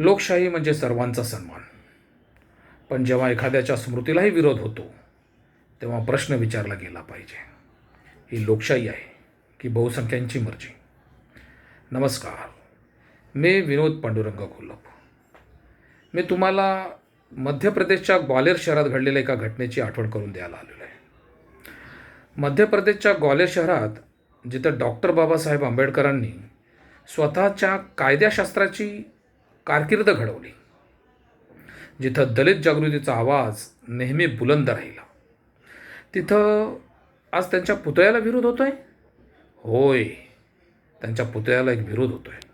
लोकशाही म्हणजे सर्वांचा सन्मान. पण जेव्हा एखाद्याच्या स्मृतीलाही विरोध होतो तेव्हा प्रश्न विचारला गेला पाहिजे. ही लोकशाही आहे की बहुसंख्यांची मर्जी? नमस्कार. मी विनोद पांडुरंग घोलप मी तुम्हाला मध्य प्रदेशच्या ग्वालेर शहरात घडलेल्या एका घटनेची आठवण करून द्यायला आलेलो आहे. मध्य प्रदेशच्या ग्वालेर शहरात जिथं डॉक्टर बाबासाहेब आंबेडकरांनी स्वतःच्या कायद्याशास्त्राची कारकीर्द घडवली. जिथं दलित जागृतीचा आवाज नेहमी बुलंद राहिला. तिथं आज त्यांच्या पुतळ्याला विरोध होतोय? होय त्यांच्या पुतळ्याला एक विरोध होतोय.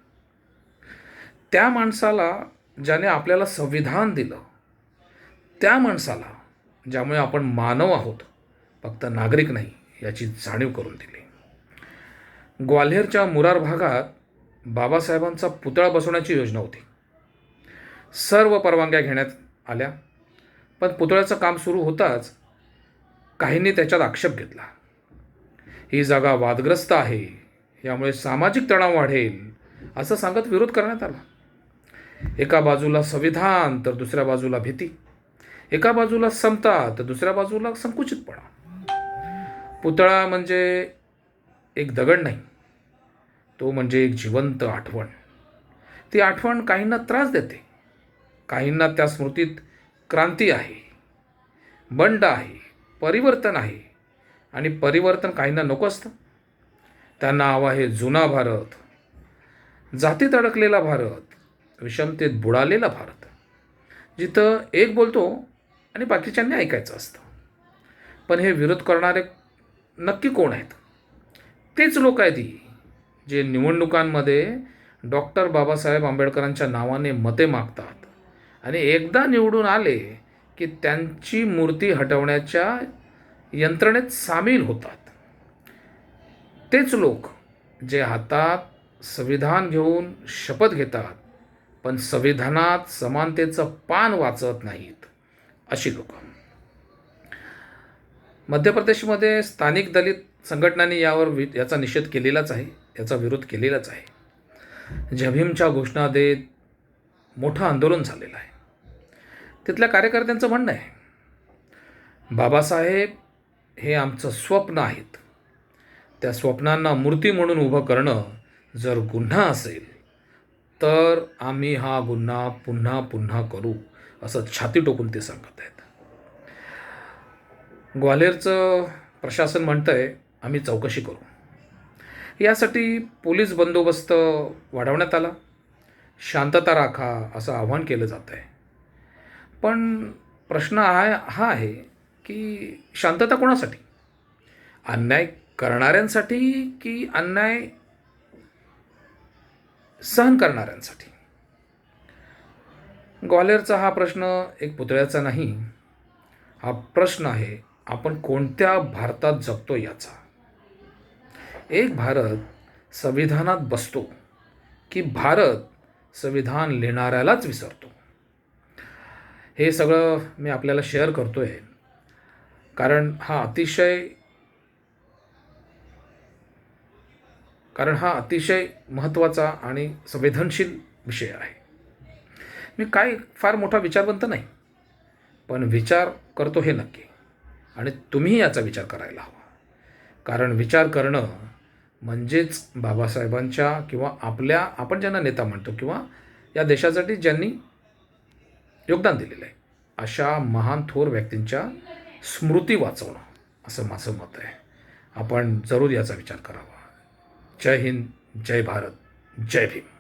त्या माणसाला ज्याने आपल्याला संविधान दिलं त्या माणसाला ज्यामुळे आपण मानव आहोत फक्त नागरिक नाही याची जाणीव करून दिली. ग्वाल्हेरच्या मुरार भागात बाबासाहेबांचा पुतळा बसवण्याची योजना होती. सर्व परवानग्या घेण्यात आल्या. पण पुतळ्याचं काम सुरू होताच काहींनी त्याच्यात आक्षेप घेतला. ही जागा वादग्रस्त आहे. यामुळे सामाजिक तणाव वाढेल असं सांगत विरोध करण्यात आला. एका बाजूला संविधान तर दुसऱ्या बाजूला भीती. एका बाजूला समता तर दुसऱ्या बाजूला संकुचितपणा. पुतळा म्हणजे एक दगड नाही तो म्हणजे एक जिवंत आठवण. ती आठवण काहींना त्रास देते. काहींना त्या स्मृतीत क्रांती आहे बंड आहे परिवर्तन आहे आणि परिवर्तन काहींना नको असतं. त्यांना हवा आहे जुना भारत जातीत अडकलेला भारत विषमतेत बुडालेला भारत. जिथं एक बोलतो आणि बाकीच्यांनी ऐकायचं असतं. पण हे विरोध करणारे नक्की कोण आहेत? तेच लोक आहेत ती जे निवडणुकांमध्ये डॉक्टर बाबासाहेब आंबेडकरांच्या नावाने मते मागतात. आणि एकदा निवडून आले की त्यांची मूर्ती हटवण्याच्या यंत्रणेत सामील होतात. तेच लोक जे हातात संविधान घेऊन शपथ घेतात पण संविधानात समानतेचं पान वाचत नाहीत अशी लोक. मध्य प्रदेशमध्ये स्थानिक दलित संघटनांनी यावर वि याचा निषेध केलेलाच आहे याचा विरोध केलेलाच आहे. जभीमच्या घोषणा देत मोठं आंदोलन झालेलं आहे. तिथल्या कार्यकर्त्यांचं म्हणणं आहे. बाबासाहेब हे आमचं स्वप्न आहेत. त्या स्वप्नांना मूर्ती म्हणून उभं करणं जर गुन्हा असेल तर आम्ही हा गुन्हा पुन्हा पुन्हा करू असं छाती टोकून ते सांगत आहेत. ग्वाल्हेरचं प्रशासन म्हणतं आहे आम्ही चौकशी करू. यासाठी पोलीस बंदोबस्त वाढवण्यात आला. शांतता राखा असं आव्हान केलं जात आहे पण प्रश्न हा हा आहे की शांतता कोणासाठी? अन्याय करणाऱ्यांसाठी की अन्याय सहन करणाऱ्यांसाठी? ग्वालियरचा हा प्रश्न एक पुतळ्याचा नाही. हा प्रश्न आहे आपण कोणत्या भारतात जगतो याचा? एक भारत संविधानात बसतो की भारत संविधान लिहिणाऱ्यालाच विसरतो. हे सगळं मी आपल्याला शेअर करतो आहे कारण हा अतिशय कारण हा अतिशय महत्त्वाचा आणि संवेदनशील विषय आहे. मी काय फार मोठा विचारवंत नाही. पण विचार करतो हे नक्की. आणि तुम्ही याचा विचार करायला हवा. कारण विचार करणं म्हणजेच बाबासाहेबांच्या किंवा आपल्या आपण ज्यांना नेता म्हणतो किंवा या देशासाठी ज्यांनी योगदान दिलेलं आहे. अशा महान थोर व्यक्तींच्या स्मृती वाचवणं असं माझं मत आहे. आपण जरूर याचा विचार करावा. जय हिंद जय भारत जय भीम.